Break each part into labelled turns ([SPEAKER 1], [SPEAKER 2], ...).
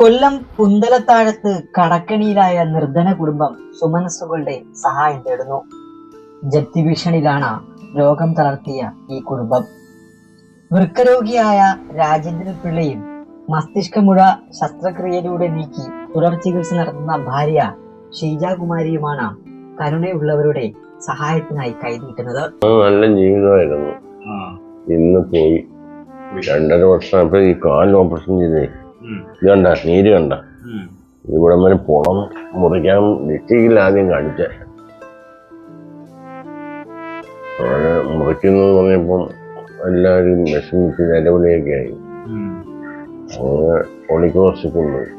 [SPEAKER 1] കൊല്ലം കുന്തലത്താഴത്ത് കടക്കണിയിലായ നിർധന കുടുംബം സുമനസ്സുകളുടെ സഹായം തേടുന്നു. ജപ്തി ഭീഷണിയിലാണ് രോഗം തളർത്തിയ ഈ കുടുംബം. വൃക്കരോഗിയായ രാജേന്ദ്രൻ പിള്ളയും മസ്തിഷ്കമുഴ ശസ്ത്രക്രിയയിലൂടെ നീക്കി തുടർ ചികിത്സ നടത്തുന്ന ഭാര്യ ഷീജാകുമാരിയുമാണ് കരുണയുള്ളവരുടെ സഹായത്തിനായി കൈനീട്ടുന്നത്.
[SPEAKER 2] നല്ല ജീവിതമായിരുന്നു. ഇന്ന് പോയി. രണ്ടര വർഷം ഈ കാലിന് ഓപ്പറേഷൻ ചെയ്തേ. ഇത് കണ്ട നീര് കണ്ട? ഇവിടെ വരെ പുളം മുറിക്കാൻ ഡിസ്ട്രിക്റ്റിൽ ആദ്യം കാണിച്ച. അങ്ങനെ മുറിക്കുന്നു പറഞ്ഞപ്പം എല്ലാവരും വിഷമിച്ച് നിലവിളിയൊക്കെ ആയി. അങ്ങനെ ഒളിക്കോസ് കൊണ്ടുപോയി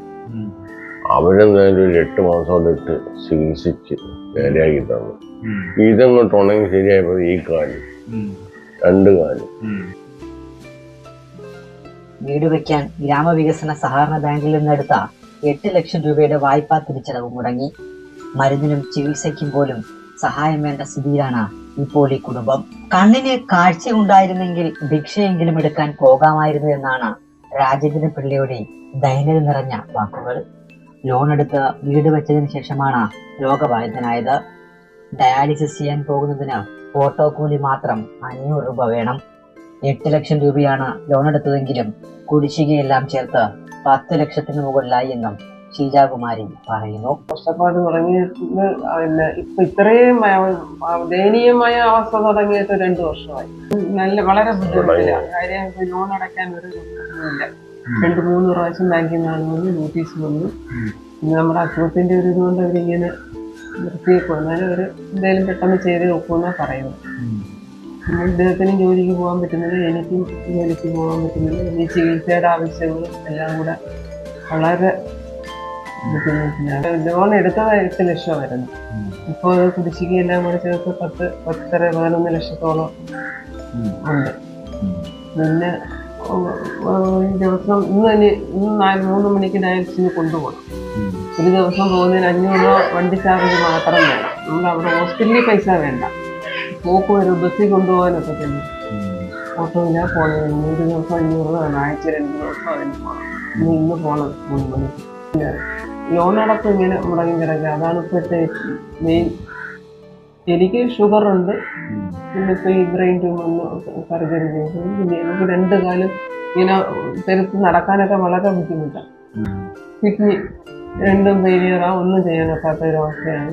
[SPEAKER 2] അവരെന്തായാലും ഒരു എട്ട് മാസം ഇട്ട് ചികിത്സിച്ച് നേരെയാക്കി തന്നു. ഇതങ്ങോട്ട് ഉണങ്ങി ശരിയായപ്പോൾ ഈ കാൽ രണ്ട് കാൽ
[SPEAKER 1] വീട് വയ്ക്കാൻ ഗ്രാമവികസന സഹകരണ ബാങ്കിൽ നിന്നെടുത്ത എട്ട് ലക്ഷം രൂപയുടെ വായ്പാ തിരിച്ചടവ് മുടങ്ങി. മരുന്നിനും ചികിത്സയ്ക്കും പോലും സഹായം വേണ്ട സ്ഥിതിയിലാണ് ഇപ്പോൾ ഈ കുടുംബം. കണ്ണിന് കാഴ്ച ഉണ്ടായിരുന്നെങ്കിൽ ഭിക്ഷയെങ്കിലും എടുക്കാൻ പോകാമായിരുന്നു എന്നാണ് രാജേന്ദ്രൻ പിള്ളയുടെ ദൈനത നിറഞ്ഞ വാക്കുകൾ. ലോൺ എടുത്ത് വീട് വെച്ചതിന് ശേഷമാണ് രോഗബാധിതനായത്. ഡയാലിസിസ് ചെയ്യാൻ പോകുന്നതിന് ഓട്ടോ കൂലി മാത്രം അഞ്ഞൂറ് രൂപ വേണം. എട്ട് ലക്ഷം രൂപയാണ് ലോൺ എടുത്തതെങ്കിലും കുടിശ്ശികയെല്ലാം ചേർത്ത് പത്ത് ലക്ഷത്തിന് മുകളിലായി എന്നും ഷീജാകുമാരി പറയുന്നു.
[SPEAKER 3] കഷ്ടപ്പാട് തുടങ്ങിയിട്ട് പിന്നെ ഇപ്പൊ ഇത്രയും ദയനീയമായ അവസ്ഥ തുടങ്ങിയിട്ട് രണ്ടു വർഷമായി. നല്ല വളരെ ബുദ്ധിമുട്ടില്ല. കാര്യം ലോൺ അടയ്ക്കാൻ ഒരു ഇല്ല രണ്ട് മൂന്ന് പ്രാവശ്യം ബാങ്കിൽ നിന്നാണ് വന്ന് നോട്ടീസ് വന്നു. പിന്നെ നമ്മുടെ അസുഖത്തിന്റെ ഒരു ഇതുകൊണ്ട് അവരിങ്ങനെ നിർത്തിയേക്കും എന്നാലും അവർ എന്തെങ്കിലും പെട്ടെന്ന് ചെയ്ത് നോക്കുമെന്നാ പറയുന്നത്. പിന്നെ ഇദ്ദേഹത്തിനും ജോലിക്ക് പോകാൻ പറ്റുന്നില്ല എനിക്കും ജോലിക്ക് പോകാൻ പറ്റുന്നില്ല ഈ ചികിത്സയുടെ ആവശ്യങ്ങളും എല്ലാം കൂടെ വളരെ ബുദ്ധിമുട്ടിലാണ്. ലോൺ എടുത്തത് എട്ട് ലക്ഷമായിരുന്നു ഇപ്പോൾ അത് കുടിശ്ശികയെല്ലാം കൂടെ ചേർത്ത് പത്ത് പത്തര പതിനൊന്ന് ലക്ഷത്തോളം ഉണ്ട്. പിന്നെ ദിവസം ഇന്ന് തന്നെ ഇന്ന് നാല് മൂന്ന് മണിക്ക് ഡയൽസിന് കൊണ്ടുപോകണം. ഒരു ദിവസം പോകുന്നതിന് അഞ്ഞൂറ് രൂപ വണ്ടി ചാർജ് മാത്രം വേണം. നമ്മൾ അവിടെ ഹോസ്പിറ്റലിൽ പൈസ വേണ്ട. പോക്ക് വരും ബസ്സിൽ കൊണ്ടുപോകാനൊക്കെ തന്നെ. ഓട്ടോയില്ല പോകുന്നത് ഒരു ദിവസം അഞ്ഞൂറ് രൂപ ആഴ്ച രണ്ട് ദിവസം അതിന് പോകണം ഇന്ന് ഇന്ന് പോകണം മൂന്ന് മണിക്ക് ലോൺ അടക്കം ഇങ്ങനെ മുടങ്ങി കിടക്കുക അതാണ് ഇപ്പോഴത്തെ മെയിൻ എനിക്ക് ഷുഗർ ഉണ്ട്. പിന്നെ ഇപ്പോൾ ഈ ബ്രെയിൻ ട്യൂമറിന് സർജറി ചെയ്തു. പിന്നെ എനിക്ക് രണ്ട് കാലം ഇങ്ങനെ തിരുത്ത് നടക്കാനൊക്കെ വളരെ ബുദ്ധിമുട്ടാണ്. കിഡ്നി രണ്ടും ഫെയിലിയറാ ഒന്നും ചെയ്യാൻ പറ്റാത്ത ഒരു അവസ്ഥയാണ്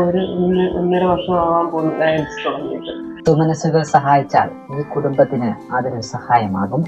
[SPEAKER 3] ഒരു ഒന്ന് ഒന്നര വർഷമാവാൻ പോകുന്നു ഡയാലിസിസ് തുടങ്ങിയിട്ട്.
[SPEAKER 1] സുമനസ്സുകൾ സഹായിച്ചാൽ ഈ കുടുംബത്തിന് അതൊരു സഹായമാകും.